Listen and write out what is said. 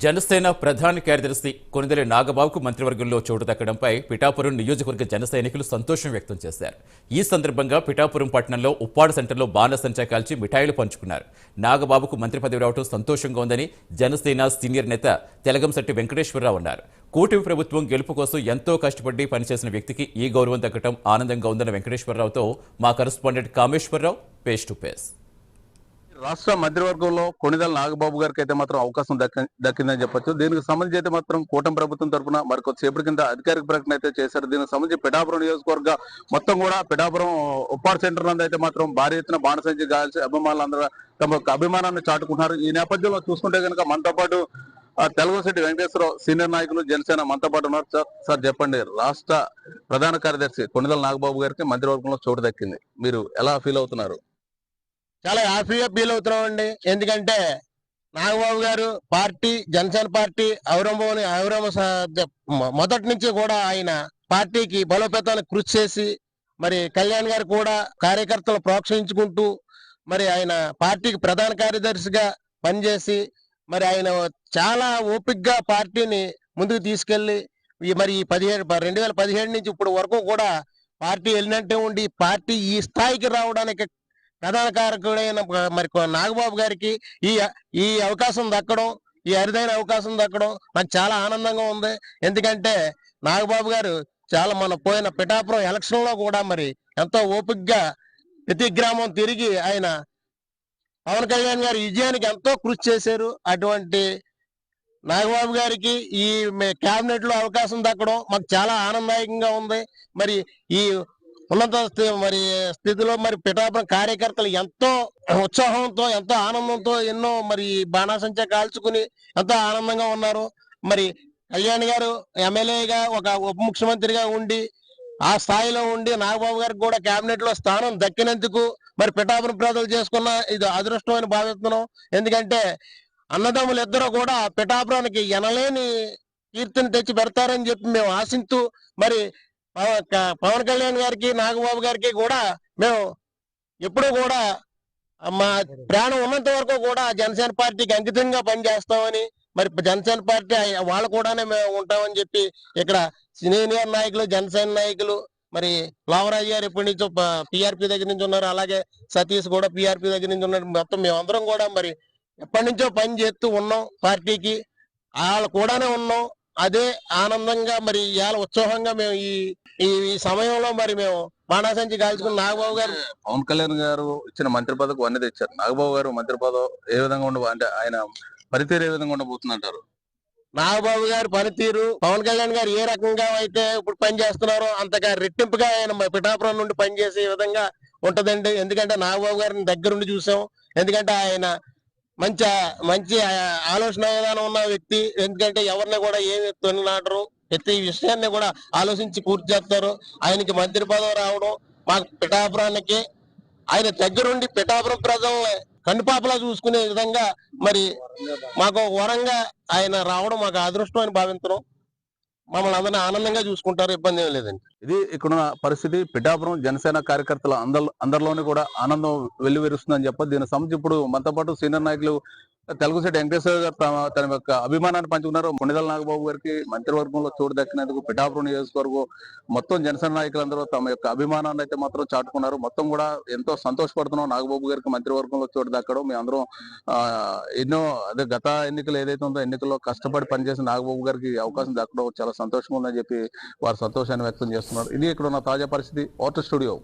జనసేన ప్రధాన కార్యదర్శి కొనిదెల నాగబాబుకు మంత్రివర్గంలో చోటు దక్కడంపై పిఠాపురం నియోజకవర్గ జన సైనికులు సంతోషం వ్యక్తం చేశారు. ఈ సందర్భంగా పిఠాపురం పట్టణంలో ఉప్పాడు సెంటర్లో బాణసంచా కాల్చి మిఠాయిలు పంచుకున్నారు. నాగబాబుకు మంత్రి పదవి రావడం సంతోషంగా ఉందని జనసేన సీనియర్ నేత తెలగంశెట్టి వెంకటేశ్వరరావు అన్నారు. కూటమి ప్రభుత్వం గెలుపు కోసం ఎంతో కష్టపడి పనిచేసిన వ్యక్తికి ఈ గౌరవం దక్కడం ఆనందంగా ఉందన్న వెంకటేశ్వరరావుతో మా correspondent Kameswararao face to face రాష్ట్ర మంత్రివర్గంలో కొణిదల నాగబాబు గారికి అయితే మాత్రం అవకాశం దక్క దక్కిందని చెప్పొచ్చు. దీనికి సంబంధించి అయితే మాత్రం కూటమి ప్రభుత్వం తరఫున మరి కొద్దిసేపటి కింద అధికారిక ప్రకటన అయితే చేశారు. దీనికి సంబంధించి పిఠాపురం నియోజకవర్గ మొత్తం కూడా పిఠాపురం ఉప్పాడు సెంటర్ నందు అయితే మాత్రం భారీ ఎత్తున బాణసంచి గాల్చి అభిమానులందరూ తమ అభిమానాన్ని చాటుకుంటున్నారు. ఈ నేపథ్యంలో చూసుకుంటే కనుక మనతో పాటు తెలుగు సిటీ వెంకటేశ్వరరావు సీనియర్ నాయకులు జనసేన మనతో పాటు ఉన్నారు. సార్ సార్ చెప్పండి. రాష్ట్ర ప్రధాన కార్యదర్శి కొణిదల నాగబాబు గారికి మంత్రివర్గంలో చోటు దక్కింది. మీరు ఎలా ఫీల్ అవుతున్నారు? చాలా హ్యాపీగా ఫీల్ అవుతున్నాం అండి ఎందుకంటే నాగబాబు గారు పార్టీ జనసేన పార్టీ ఔరంభవని ఔరంభ మొదటి నుంచి కూడా ఆయన పార్టీకి బలోపేతానికి కృషి చేసి మరి కళ్యాణ్ గారు కూడా కార్యకర్తలు ప్రోత్సహించుకుంటూ మరి ఆయన పార్టీకి ప్రధాన కార్యదర్శిగా పనిచేసి మరి ఆయన చాలా ఓపిక్గా పార్టీని ముందుకు తీసుకెళ్ళి ఈ మరి ఈ పదిహేడు రెండు వేల పదిహేడు నుంచి ఇప్పుడు వరకు కూడా పార్టీ వెళ్ళినట్టే ఉండి పార్టీ ఈ స్థాయికి రావడానికి ప్రధాన కారకుడైన మరి కొ- నాగబాబు గారికి ఈ ఈ అవకాశం దక్కడం ఈ అరుదైన అవకాశం దక్కడం నాకు చాలా ఆనందంగా ఉంది. ఎందుకంటే నాగబాబు గారు చాలా మన పోయిన పిఠాపురం ఎలక్షన్లో కూడా మరి ఎంతో ఓపికగా ప్రతి గ్రామం తిరిగి ఆయన పవన్ కళ్యాణ్ గారి విజయానికి ఎంతో కృషి చేశారు. అటువంటి నాగబాబు గారికి ఈ కేబినెట్లో అవకాశం దక్కడం మాకు చాలా ఆనందదాయకంగా ఉంది. మరి ఈ ఉన్నత మరి స్థితిలో మరి పిఠాపురం కార్యకర్తలు ఎంతో ఉత్సాహంతో ఎంతో ఆనందంతో ఎన్నో మరి బాణాసంచా కాల్చుకుని ఎంతో ఆనందంగా ఉన్నారు. మరి కళ్యాణ్ గారు ఎమ్మెల్యేగా ఒక ఉప ముఖ్యమంత్రిగా ఉండి ఆ స్థాయిలో ఉండి నాగబాబు గారికి కూడా కేబినెట్లో స్థానం దక్కినందుకు మరి పిఠాపురం ప్రజలు చేసుకున్న ఇది అదృష్టం అని భావిస్తున్నాం. ఎందుకంటే అన్నదమ్ములు ఇద్దరు కూడా పిఠాపురానికి ఎనలేని కీర్తిని తెచ్చి పెడతారని చెప్పి మేము ఆశిస్తూ మరి పవన్ కళ్యాణ్ గారికి నాగబాబు గారికి కూడా మేము ఎప్పుడూ కూడా మా ప్రాణం ఉన్నంత వరకు కూడా జనసేన పార్టీకి అంకితంగా పనిచేస్తామని మరి జనసేన పార్టీ వాళ్ళు కూడానే మేము ఉంటామని చెప్పి ఇక్కడ సీనియర్ నాయకులు జనసేన నాయకులు మరి లావరాజు గారు ఎప్పటి నుంచో పిఆర్పి దగ్గర నుంచి ఉన్నారు అలాగే సతీష్ కూడా పిఆర్పి దగ్గర నుంచి ఉన్నారు. మొత్తం మేమందరం కూడా మరి ఎప్పటి నుంచో పని చేస్తూ ఉన్నాం పార్టీకి. వాళ్ళు కూడానే ఉన్నాం. అదే ఆనందంగా మరి ఇవాళ ఉత్సాహంగా మేము ఈ ఈ సమయంలో మరి మేము బాణాసంచి కాల్చుకున్న నాగబాబు గారు పవన్ కళ్యాణ్ గారు ఇచ్చిన మంత్రి పదవి అన్ని తెచ్చారు. నాగబాబు గారు మంత్రి పదవి ఏ విధంగా ఉండ అంటే ఆయన పనితీరు ఏ విధంగా ఉండబోతుందంటారు? నాగబాబు గారి పనితీరు పవన్ కళ్యాణ్ గారు ఏ రకంగా అయితే ఇప్పుడు పని చేస్తున్నారో అంతగా రెట్టింపుగా ఆయన పిఠాపురం నుండి పనిచేసే విధంగా ఉంటదండి. ఎందుకంటే నాగబాబు గారిని దగ్గరుండి చూసాం. ఎందుకంటే ఆయన మంచి మంచి ఆలోచన విధానం ఉన్న వ్యక్తి. ఎందుకంటే ఎవరిని కూడా ఏమి తొలినాడరు ప్రతి విషయాన్ని కూడా ఆలోచించి పూర్తి చేస్తారు. ఆయనకి మంత్రి పదవి రావడం మాకు పిఠాపురానికి ఆయన దగ్గరుండి పిఠాపురం ప్రజల్ని కన్నుపాపలా చూసుకునే విధంగా మరి మాకు వరంగా ఆయన రావడం మాకు అదృష్టం అని భావించడం మమ్మల్ని అందరినీ ఆనందంగా చూసుకుంటారు ఇబ్బంది ఏం లేదండి. ఇది ఇక్కడున్న పరిస్థితి. పిఠాపురం జనసేన కార్యకర్తల అందరి అందరిలోని కూడా ఆనందం వెల్లువిరుస్తుందని చెప్పదు దీనికి సంబంధించి ఇప్పుడు మనతో పాటు సీనియర్ నాయకులు తెలుగుశెట్టి వెంకటేశ్వర గారు తమ తన యొక్క అభిమానాన్ని పంచుకున్నారు. మునిదల నాగబాబు గారికి మంత్రివర్గంలో చోటు దక్కినందుకు పిఠాపురం నియోజకవర్గం మొత్తం జనసేన నాయకులందరూ తమ యొక్క అభిమానాన్ని అయితే మాత్రం చాటుకున్నారు. మొత్తం కూడా ఎంతో సంతోషపడుతున్నాం. నాగబాబు గారికి మంత్రివర్గంలో చోటు దక్కడం. మీ అందరం ఎన్నో అదే గత ఎన్నికలు ఏదైతే ఉందో ఎన్నికల్లో కష్టపడి పనిచేసిన నాగబాబు గారికి అవకాశం దక్కడం చాలా సంతోషంగా ఉందని చెప్పి వారు సంతోషాన్ని వ్యక్తం చేస్తున్నారు. ఇది ఇక్కడ ఉన్న తాజా పరిస్థితి. Water studio.